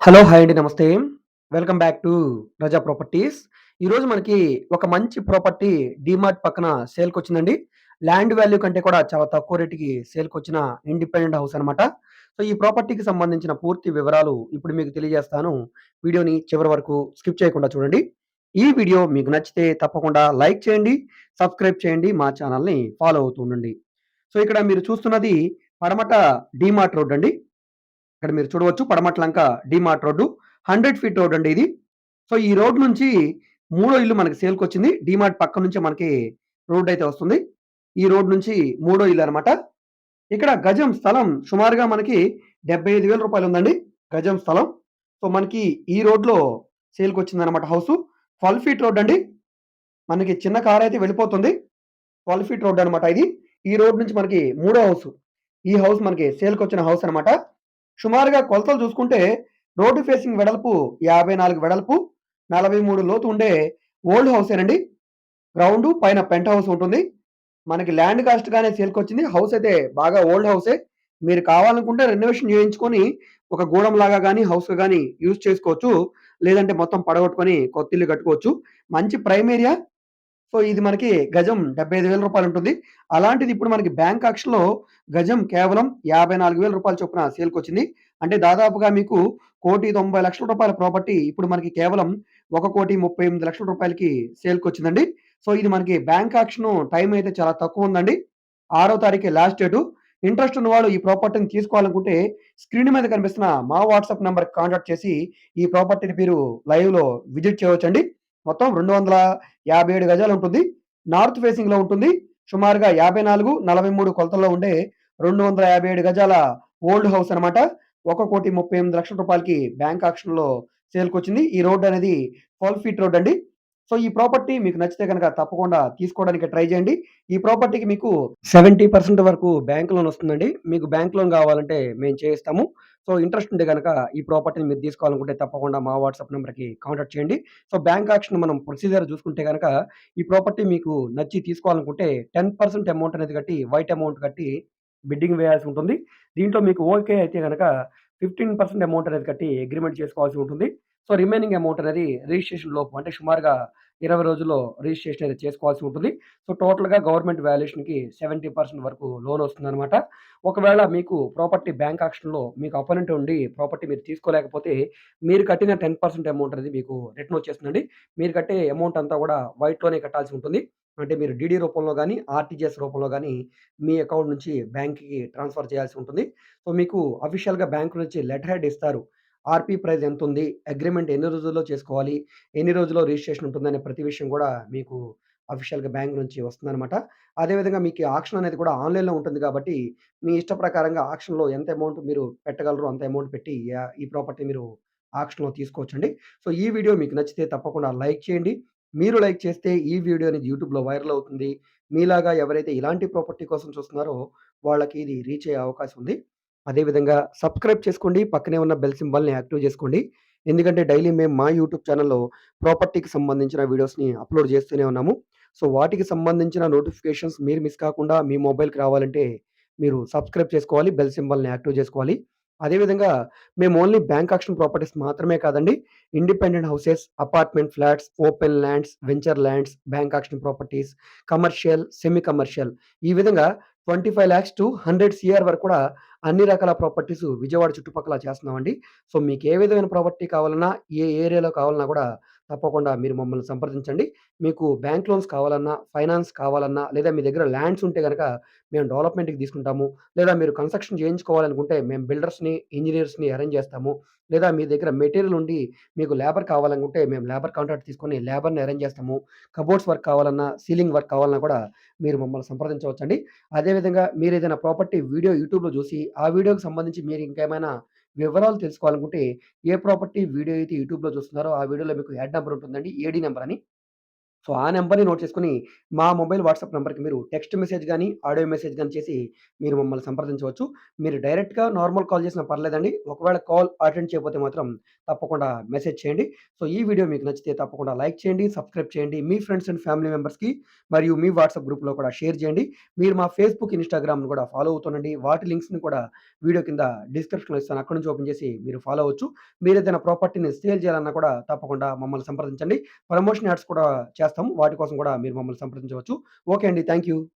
Hello! Hi అండి. నమస్తే. Welcome back to Raza properties. ఈరోజు మనకి ఒక మంచి ప్రాపర్టీ డీమార్ట్ పక్కన సేల్‌కొచ్చిందండి. ల్యాండ్ వాల్యూ కంటే కూడా చాలా తక్కువ రేట్‌కి సేల్‌కొచ్చిన ఇండిపెండెంట్ హౌస్ అనమాట. సో, ఈ ప్రాపర్టీకి సంబంధించిన పూర్తి వివరాలు ఇప్పుడు మీకు తెలియజేస్తాను. వీడియోని చివరి వరకు స్కిప్ చేయకుండా చూడండి. ఈ వీడియో మీకు నచ్చితే తప్పకుండా లైక్ చేయండి, సబ్స్క్రైబ్ చేయండి, మా ఛానల్‌ని ఫాలో అవుతూ ఉండండి. సో, ఇక్కడ మీరు చూస్తున్నది పడమట డీమార్ట్ రోడ్ అండి. ఇక్కడ మీరు చూడవచ్చు Padamatalanka DMart DMart road. 100 feet road అండి ఇది. సో, ఈ రోడ్ నుంచి మూడో ఇల్లు మనకి సేల్‌కొచ్చింది. డీమార్ట్ పక్క నుంచే మనకి రోడ్డయితే వస్తుంది. ఈ రోడ్ నుంచి మూడో ఇల్లు అనమాట ఇక్కడ గజం స్థలం సుమారుగా మనకి డెబ్భై ఐదు వేల రూపాయలు ఉందండి. గజం స్థలం. సో, మనకి ఈ రోడ్‌లో సేల్కి వచ్చిందనమాట హౌసు. 12 ఫీట్ రోడ్ అండి. మనకి చిన్న కారయితే వెళ్ళిపోతుంది. 12 ఫీట్ రోడ్ అనమాట ఇది. ఈ రోడ్ నుంచి మనకి మూడో హౌస్ ఈ హౌస్ మనకి సేల్కి వచ్చిన హౌస్ అనమాట. సుమారుగా కొలతలు చూసుకుంటే రోడ్డు ఫేసింగ్ వెడల్పు 54 వెడల్పు, 43 లోతు ఉండే ఓల్డ్ హౌసేనండి. గ్రౌండ్ పైన పెంట్ హౌస్ ఉంటుంది. మనకి ల్యాండ్ కాస్ట్గానే సేల్‌కొచ్చింది. హౌస్ అయితే బాగా ఓల్డ్ హౌసే. మీరు కావాలనుకుంటే రెనోవేషన్ చేయించుకొని ఒక గూడెంలాగా కానీ హౌస్ కానీ యూజ్ చేసుకోవచ్చు. లేదంటే మొత్తం పడగొట్టుకొని కొత్త ఇల్లు కట్టుకోవచ్చు. మంచి ప్రైమ్ ఏరియా. సో, ఇది మనకి గజం డెబ్భై ఐదు వేల రూపాయలు ఉంటుంది. అలాంటిది ఇప్పుడు మనకి బ్యాంక్ ఆక్షన్‌లో గజం కేవలం యాభై నాలుగు వేల రూపాయలు చొప్పున సేల్కి వచ్చింది అంటే దాదాపుగా మీకు కోటి తొంభై లక్షల రూపాయల ప్రాపర్టీ ఇప్పుడు మనకి కేవలం ఒక కోటి ముప్పై ఎనిమిది లక్షల రూపాయలకి సేల్కి వచ్చిందండి సో, ఇది మనకి బ్యాంక్ ఆక్షను టైం అయితే చాలా తక్కువ ఉందండి ఆరో తారీఖు లాస్ట్ డేటు. ఇంట్రెస్ట్ ఉన్నవాళ్ళు ఈ ప్రాపర్టీని తీసుకోవాలనుకుంటే స్క్రీన్ మీద కనిపిస్తున్న మా వాట్సాప్ నెంబర్ కాంటాక్ట్ చేసి ఈ ప్రాపర్టీని మీరు లైవ్‌లో విజిట్ చేయవచ్చండి. మొత్తం రెండు వందల యాభై ఏడు గజాలు ఉంటుంది. నార్త్ ఫేసింగ్లో ఉంటుంది. సుమారుగా యాభై నాలుగు నలభై మూడు కొలతల్లో ఉండే రెండు వందల యాభై ఏడు గజాల ఓల్డ్ హౌస్ అనమాట ఒక కోటి ముప్పై ఎనిమిది లక్షల రూపాయలకి బ్యాంక్ ఆక్షన్లో సేల్కొచ్చింది. ఈ రోడ్డు అనేది ట్వెల్వ్ ఫీట్ రోడ్ అండి. సో, ఈ ప్రాపర్టీ మీకు నచ్చితే గనక తప్పకుండా తీసుకోవడానికి ట్రై చేయండి. ఈ ప్రాపర్టీకి మీకు 70% వరకు బ్యాంక్ లోన్ వస్తుందండి. మీకు బ్యాంక్ లోన్ కావాలంటే మేము చేయిస్తాము. సో, ఇంట్రెస్ట్ ఉంటే కనుక ఈ ప్రాపర్టీని మీరు తీసుకోవాలనుకుంటే తప్పకుండా మా వాట్సాప్ నెంబర్కి కాంటాక్ట్ చేయండి. సో, బ్యాంక్ ఆక్షన్ మనం ప్రొసీజర్ చూసుకుంటే కనుక ఈ ప్రాపర్టీ మీకు నచ్చి తీసుకోవాలనుకుంటే 10% అమౌంట్ అనేది కట్టి వైట్ అమౌంట్ కట్టి బిడ్డింగ్ వేయాల్సి ఉంటుంది. దీంట్లో మీకు ఓకే అయితే గనక 15% అమౌంట్ అనేది కట్టి అగ్రిమెంట్ చేసుకోవాల్సి ఉంటుంది. సో, రిమైనింగ్ అమౌంట్ అనేది రిజిస్ట్రేషన్ లోపు అంటే సుమారుగా 20 రోజుల్లో రిజిస్ట్రేషన్ అనేది చేసుకోవాల్సి ఉంటుంది. సో, టోటల్‌గా గవర్నమెంట్ వాల్యుయేషన్‌కి 70% వరకు లోన్ వస్తుందన్నమాట ఒకవేళ మీకు ప్రాపర్టీ బ్యాంక్ ఆక్షన్‌లో మీకు అపోనెంట్ ఉండి ప్రాపర్టీ మీరు తీసుకోలేకపోతే మీరు కట్టిన 10% అమౌంట్ అనేది మీకు రిటర్న్ వచ్చేస్తుందండి. మీరు కట్టే అమౌంట్ అంతా కూడా వైట్‌లోనే కట్టాల్సి ఉంటుంది. అంటే మీరు డీడీ రూపంలో కానీ ఆర్‌టీజీఎస్ రూపంలో కానీ మీ అకౌంట్ నుంచి బ్యాంక్‌కి ట్రాన్స్‌ఫర్ చేయాల్సి ఉంటుంది. సో, మీకు అఫీషియల్‌గా బ్యాంకు నుంచి లెటర్ హెడ్ ఇస్తారు. ఆర్‌పీ ప్రైస్ ఎంతుంది? అగ్రిమెంట్ ఎన్ని రోజుల్లో చేసుకోవాలి? ఎన్ని రోజుల్లో రిజిస్ట్రేషన్ ఉంటుందనే ప్రతి విషయం కూడా మీకు అఫీషియల్‌గా బ్యాంక్ నుంచి వస్తుందన్నమాట అదేవిధంగా మీకు ఆక్షన్ అనేది కూడా ఆన్‌లైన్‌లో ఉంటుంది కాబట్టి మీ ఇష్ట ప్రకారంగా ఆక్షన్‌లో ఎంత అమౌంట్ మీరు పెట్టగలరో అంత అమౌంట్ పెట్టి ఈ ప్రాపర్టీ మీరు ఆక్షన్‌లో తీసుకోవచ్చండి. సో, ఈ వీడియో మీకు నచ్చితే తప్పకుండా లైక్ చేయండి. మీరు లైక్ చేస్తే ఈ వీడియో అనేది యూట్యూబ్‌లో వైరల్ అవుతుంది. మీలాగా ఎవరైతే ఇలాంటి ప్రాపర్టీ కోసం చూస్తున్నారో వాళ్ళకి ఇది రీచ్ అయ్యే అవకాశం ఉంది. అదేవిధంగా సబ్స్క్రైబ్ చేసుకోండి. పక్కనే ఉన్న బెల్ సింబల్‌ని యాక్టివ్ చేసుకోండి. ఎందుకంటే డైలీ మేము మా యూట్యూబ్ ఛానెల్‌లో ప్రాపర్టీకి సంబంధించిన వీడియోస్‌ని అప్‌లోడ్ చేస్తూనే ఉన్నాము. సో, వాటికి సంబంధించిన నోటిఫికేషన్స్ మీరు మిస్ కాకుండా మీ మొబైల్‌కి రావాలంటే మీరు సబ్స్క్రైబ్ చేసుకోవాలి. బెల్ సింబల్‌ని యాక్టివ్ చేసుకోవాలి. అదేవిధంగా మేము ఓన్లీ బ్యాంక్ ఆక్షన్ ప్రాపర్టీస్ మాత్రమే కాదండి. Independent houses, apartment flats, open lands, venture lands, bank auction properties, commercial, semi commercial ఈ విధంగా twenty five lakhs to hundred CR వరకు కూడా అన్ని రకాల ప్రాపర్టీస్ విజయవాడ చుట్టుపక్కల చేస్తున్నామండి. సో, మీకు ఏ విధమైన ప్రాపర్టీ కావాలన్నా, ఏ ఏరియాలో కావాలన్నా కూడా తప్పకుండా మీరు మమ్మల్ని సంప్రదించండి. మీకు బ్యాంక్ లోన్స్ కావాలన్నా, ఫైనాన్స్ కావాలన్నా, లేదా మీ దగ్గర ల్యాండ్స్ ఉంటే కనుక మేము డెవలప్‌మెంట్‌కి తీసుకుంటాము. లేదా మీరు కన్‌స్ట్రక్షన్ చేయించుకోవాలనుకుంటే మేము బిల్డర్స్‌ని, ఇంజనీర్స్ని అరేంజ్ చేస్తాము. లేదా మీ దగ్గర మెటీరియల్ ఉండి మీకు లేబర్ కావాలనుకుంటే మేము లేబర్ కాంట్రాక్ట్ తీసుకొని లేబర్‌ని అరేంజ్ చేస్తాము. కబోర్డ్స్ వర్క్ కావాలన్నా, సీలింగ్ వర్క్ కావాలన్నా కూడా మీరు మమ్మల్ని సంప్రదించవచ్చండి. అదేవిధంగా మీరు ఏదైనా ప్రాపర్టీ వీడియో యూట్యూబ్‌లో చూసి ఆ వీడియోకి సంబంధించి మీరు ఇంకేమైనా వివరాలు తెలుసుకోవాలనుకుంటే ఏ ప్రాపర్టీ వీడియో అయితే యూట్యూబ్‌లో చూస్తున్నారో ఆ వీడియోలో మీకు యాడ్ నెంబర్ ఉంటుందండి. ఏడీ నెంబర్ అని. సో, ఆ నెంబర్ని నోట్ చేసుకుని మా మొబైల్ వాట్సాప్ నెంబర్కి మీరు టెక్స్ట్ మెసేజ్ కానీ ఆడియో మెసేజ్ కానీ చేసి మీరు మమ్మల్ని సంప్రదించవచ్చు. మీరు డైరెక్ట్‌గా నార్మల్ కాల్ చేసినా పర్లేదండి. ఒకవేళ కాల్ అటెండ్ చేయకపోతే మాత్రం తప్పకుండా మెసేజ్ చేయండి. సో, ఈ వీడియో మీకు నచ్చితే తప్పకుండా లైక్ చేయండి, సబ్స్క్రైబ్ చేయండి. మీ ఫ్రెండ్స్ అండ్ ఫ్యామిలీ మెంబర్స్‌కి మరియు మీ వాట్సాప్ గ్రూప్‌లో కూడా షేర్ చేయండి. మీరు మా ఫేస్‌బుక్, ఇన్‌స్టాగ్రామ్‌ని కూడా ఫాలో అవుతుండండి. వాటి లింక్స్‌ని కూడా వీడియో కింద డిస్క్రిప్షన్‌లో ఇస్తాను. అక్కడి నుంచి ఓపెన్ చేసి మీరు ఫాలో అవ్వచ్చు. ఏదైనా ప్రాపర్టీని సేల్ చేయాలన్నా కూడా తప్పకుండా మమ్మల్ని సంప్రదించండి. ప్రమోషన్ యాడ్స్ కూడా చేస్తాం. వాటి కోసం కూడా మీరు మమ్మల్ని సంప్రదించవచ్చు. ఓకే అండి. Thank you.